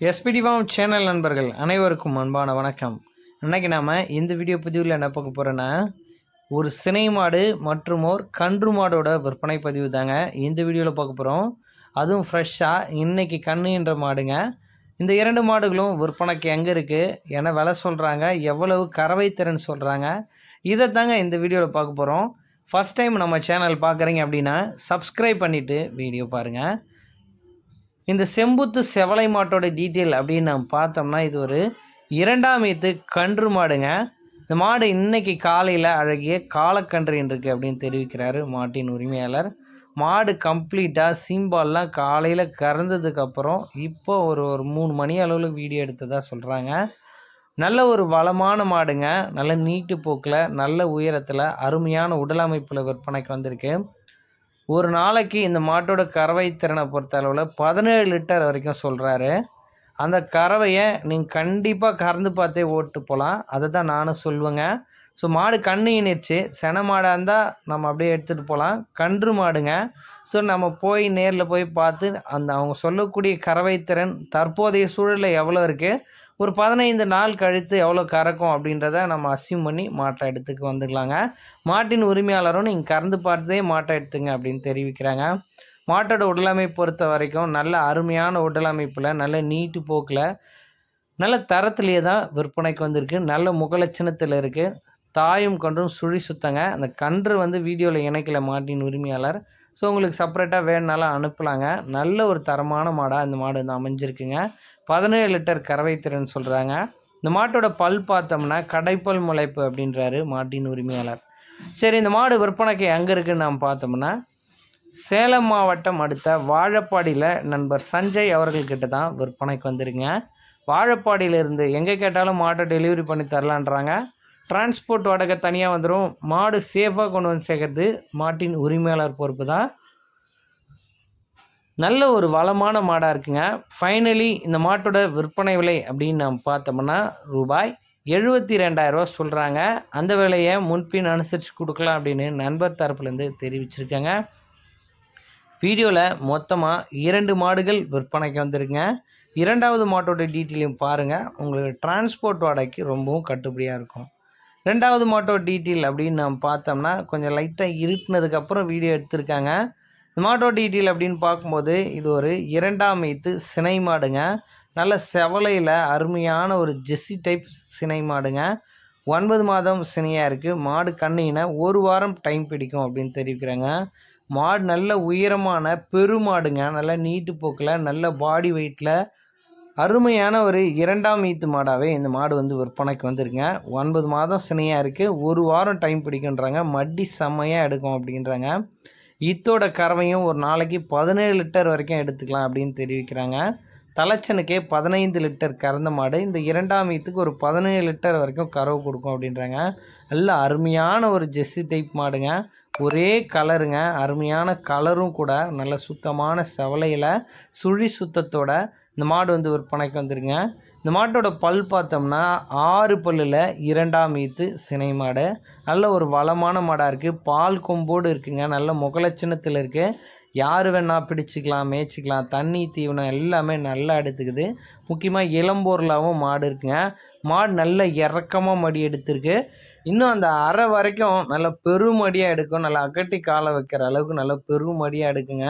SPD form channel நண்பர்கள் அனைவருக்கும் அன்பான வணக்கம். இன்னைக்கு நாம் இந்த வீடியோ பதிவில் என்ன பார்க்க போகிறோன்னா ஒரு சினை மாடு மற்றும் ஓர் கன்று மாடோட விற்பனை பதிவு தாங்க இந்த வீடியோவில் பார்க்க போகிறோம் அதுவும் ஃப்ரெஷ்ஷாக இன்றைக்கி கண்ணுன்ற மாடுங்க. இந்த இரண்டு மாடுகளும் விற்பனைக்கு எங்கே இருக்குது என்ன விலை சொல்கிறாங்க எவ்வளவு கறவை திறன் சொல்கிறாங்க இதை தாங்க இந்த வீடியோவில் பார்க்க போகிறோம் ஃபஸ்ட் டைம் நம்ம சேனல் பார்க்குறீங்க அப்படின்னா சப்ஸ்கிரைப் பண்ணிவிட்டு வீடியோ பாருங்கள் இந்த செம்புத்து செவலை மாட்டோட டீட்டெயில் அப்படின்னு நம்ம பார்த்தோம்னா இது ஒரு இரண்டாம் ஈத்து கன்று மாடுங்க. இந்த மாடு இன்னைக்கு காலையில் அழகிய காலக்கன்று இருக்குது அப்படின்னு தெரிவிக்கிறாரு மாட்டின் உரிமையாளர். மாடு கம்ப்ளீட்டாக சீம்பால்லாம் காலையில் கறந்ததுக்கப்புறம் இப்போ ஒரு ஒரு மூணு மணி அளவில் வீடியோ எடுத்ததாக சொல்கிறாங்க நல்ல ஒரு வளமான மாடுங்க. நல்ல நீட்டு போக்கில் நல்ல உயரத்தில் அருமையான உடல் அமைப்பில் விற்பனைக்கு வந்திருக்கு. ஒரு நாளைக்கு இந்த மாட்டோட கறவை திறனை பொறுத்த அளவில் பதினேழு லிட்டர் வரைக்கும் சொல்கிறாரு அந்த கறவையை நீங்கள் கண்டிப்பாக கறந்து பார்த்தே ஓட்டு போகலாம் அதை தான் நானும் சொல்லுவேங்க. ஸோ மாடு கண்ணு இணைச்சு சென மாடாக இருந்தால் நம்ம அப்படியே எடுத்துகிட்டு போகலாம் கன்று மாடுங்க. ஸோ நம்ம போய் நேரில் போய் பார்த்து அந்த அவங்க சொல்லக்கூடிய கறவை திறன் தற்போதைய சூழலில் எவ்வளோ இருக்குது ஒரு பதினைந்து நாள் கழித்து எவ்வளோ கறக்கும் அப்படின்றத நம்ம அசியூம் பண்ணி மாட்டை இடத்துக்கு வந்துக்கலாங்க மாட்டின் உரிமையாளரும் நீங்கள் கறந்து பார்த்ததே மாட்டை எடுத்துங்க அப்படின்னு தெரிவிக்கிறாங்க. மாட்டோட உடலமை பொறுத்த வரைக்கும் நல்ல அருமையான உடலமைப்பில் நல்ல நீட்டு போக்கில் நல்ல தரத்துலேயே தான் விற்பனைக்கு வந்திருக்கு. நல்ல முகலட்சணத்தில் இருக்குது தாயும் கன்றும் சுழி சுத்தங்க. அந்த கன்று வந்து வீடியோவில் இணைக்கல மாட்டின் உரிமையாளர். ஸோ உங்களுக்கு செப்பரேட்டாக வேணுனாலும் அனுப்பலாங்க. நல்ல ஒரு தரமான மாடாக இந்த மாடு வந்து அமைஞ்சிருக்குங்க. பதினேழு லிட்டர் கறவை திறன் சொல்கிறாங்க இந்த மாட்டோட பல் பார்த்தோம்னா கடைப்பல் முளைப்பு அப்படின்றாரு மாட்டின் உரிமையாளர். சரி இந்த மாடு விற்பனைக்கு எங்கே இருக்குன்னு நாம் பார்த்தோம்னா சேலம் மாவட்டம் அடுத்த வாழப்பாடியில் நண்பர் சஞ்சய் அவர்கள்கிட்ட தான் விற்பனைக்கு வந்துருங்க வாழப்பாடியிலிருந்து எங்கே கேட்டாலும் மாட்டை டெலிவரி பண்ணி தரலான்றாங்க. டிரான்ஸ்போர்ட் வாடகை தனியாக வந்துடும் மாடு சேஃபாக கொண்டு வந்து சேர்க்கறது மாட்டின் உரிமையாளர் பொறுப்பு தான். நல்ல ஒரு வளமான மாடாக இருக்குங்க. ஃபைனலி இந்த மாட்டோட விற்பனை விலை அப்படின்னு நம்ம பார்த்தோம்னா ரூபாய் எழுபத்தி ரெண்டாயிரரூவா சொல்கிறாங்க அந்த விலையை முன்பின் அனுசரித்து கொடுக்கலாம் அப்படின்னு நண்பர் தரப்புலேருந்து தெரிவிச்சிருக்கேங்க. வீடியோவில் மொத்தமாக இரண்டு மாடுகள் விற்பனைக்கு வந்திருக்குங்க. இரண்டாவது மாட்டோட டீட்டெயிலையும் பாருங்கள் உங்களுக்கு டிரான்ஸ்போர்ட் வாடகைக்கு ரொம்பவும் கட்டுப்படியாக இருக்கும். ரெண்டாவது மாட்டோட டீட்டெயில் அப்படின்னு நம்ம பார்த்தோம்னா கொஞ்சம் லைட்டாக இருட்டினதுக்கப்புறம் வீடியோ எடுத்திருக்காங்க. இந்த மாட்டோட டீட்டெயில் அப்படின்னு பார்க்கும்போது இது ஒரு இரண்டாம் ஈத்து சினை மாடுங்க. நல்ல செவலையில் அருமையான ஒரு ஜெஸ்ஸி டைப் சினை மாடுங்க. ஒன்பது மாதம் சினையாக இருக்குது மாடு கண்ணினா ஒரு வாரம் டைம் பிடிக்கும் அப்படின்னு தெரிவிக்கிறாங்க. மாடு நல்ல உயரமான பெருமாடுங்க நல்ல நீட்டு போக்கில் நல்ல பாடி வெயிட்டில் அருமையான ஒரு இரண்டாம் ஈத்து மாடாகவே இந்த மாடு வந்து விற்பனைக்கு வந்துருங்க ஒன்பது மாதம் சினையாக இருக்குது ஒரு வாரம் டைம் பிடிக்குன்றாங்க மட்டி செம்மையாக எடுக்கும் அப்படின்றாங்க. ஈத்தோட கறவையும் ஒரு நாளைக்கு பதினேழு லிட்டர் வரைக்கும் எடுத்துக்கலாம் அப்படின்னு தெரிவிக்கிறாங்க. தலைச்சனுக்கே பதினைந்து லிட்டர் கறந்த மாடு இந்த இரண்டாம் ஈத்துக்கு ஒரு பதினேழு லிட்டர் வரைக்கும் கறவு கொடுக்கும் அப்படின்றாங்க. நல்ல அருமையான ஒரு ஜெஸ்ஸி டைப் மாடுங்க. ஒரே கலருங்க. அருமையான கலரும் கூட நல்ல சுத்தமான செவலையில் சுழி சுத்தத்தோட இந்த மாடு வந்து விற்பனைக்கு வந்துருங்க. இந்த மாட்டோட பல் பார்த்தோம்னா ஆறு பல்லில் இரண்டாம் ஈத்து சினை மாடு. நல்ல ஒரு வளமான மாடாக இருக்குது பால் கொம்போடு இருக்குங்க. நல்ல முகலட்சணத்தில் இருக்குது யார் வேணால் பிடிச்சிக்கலாம் மேய்ச்சிக்கலாம். தண்ணி தீவனம் எல்லாமே நல்லா எடுத்துக்குது. முக்கியமாக இளம்பொருளாகவும் மாடு இருக்குங்க. மாடு நல்ல இறக்கமாக மடி எடுத்திருக்கு. இன்னும் அந்த அரை வரைக்கும் நல்ல பெருமடியாக எடுக்கும். நல்லா அகட்டி காலை வைக்கிற அளவுக்கு நல்ல பெருமடியாக எடுக்குங்க.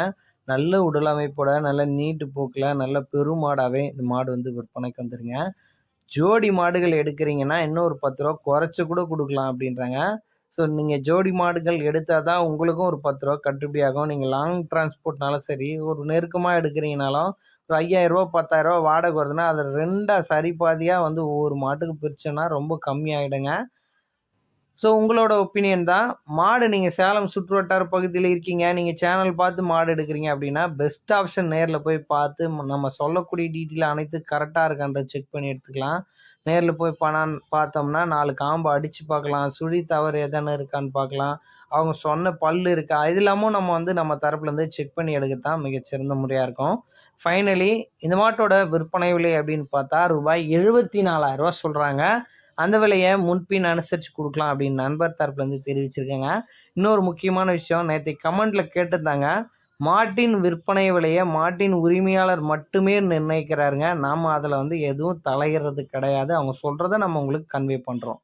நல்ல உடல் அமைப்போட நல்ல நீட்டு போக்கில் நல்ல பெருமாடாகவே இந்த மாடு வந்து விற்பனைக்கு வந்துருங்க. ஜோடி மாடுகள் எடுக்கிறீங்கன்னா இன்னும் ஒரு பத்து ரூபா குறைச்சி கூட கொடுக்கலாம் அப்படின்றாங்க. ஸோ நீங்கள் ஜோடி மாடுகள் எடுத்தால் தான் உங்களுக்கும் ஒரு பத்து ரூபா கட்டுப்படி ஆகும். நீங்கள் லாங் டிரான்ஸ்போர்ட்னாலும் சரி ஒரு நெருக்கமாக எடுக்கிறீங்கனாலும் ஒரு ஐயாயிரரூபா பத்தாயிரரூபா வாடகை வருதுன்னா அதை ரெண்டாக சரி பாதியாக வந்து ஒவ்வொரு மாட்டுக்கு பிரிச்சோன்னா ரொம்ப கம்மியாகிடுங்க ஸோ உங்களோட ஒப்பீனியன் தான். மாடு நீங்கள் சேலம் சுற்றுவட்டார பகுதியில் இருக்கீங்க. நீங்கள் சேனல் பார்த்து மாடு எடுக்கிறீங்க அப்படின்னா பெஸ்ட் ஆப்ஷன் நேரில் போய் பார்த்து நம்ம சொல்லக்கூடிய டீட்டெயில் அனைத்து கரெக்டாக இருக்கான்ற செக் பண்ணி எடுத்துக்கலாம். நேரில் போய் பணம் பார்த்தோம்னா நாலு காம்பு அடித்து பார்க்கலாம். சுழி தவறு எதனா இருக்கான்னு பார்க்கலாம். அவங்க சொன்ன பல் இருக்கா? இது இல்லாமல் நம்ம வந்து நம்ம தரப்புலேருந்து செக் பண்ணி எடுக்கத்தான் மிகச்சிறந்த முறையாக இருக்கும். ஃபைனலி இந்த மாட்டோட விற்பனை விலை அப்படின்னு பார்த்தா ரூபாய் எழுபத்தி நாலாயிரரூவா சொல்கிறாங்க அந்த விலையை முன்பின் அனுசரித்து கொடுக்கலாம் அப்படின்னு நண்பர் தரப்புலேருந்து தெரிவிச்சிருக்கேங்க. இன்னொரு முக்கியமான விஷயம் நேற்று கமெண்ட்டில் கேட்டிருந்தாங்க. மாட்டின் விற்பனை விலையை மாட்டின் உரிமையாளர் மட்டுமே நிர்ணயிக்கிறாருங்க. நாம் அதில் வந்து எதுவும் தலையிடுறது கிடையாது. அவங்க சொல்கிறத நம்ம உங்களுக்கு கன்வே பண்ணுறோம்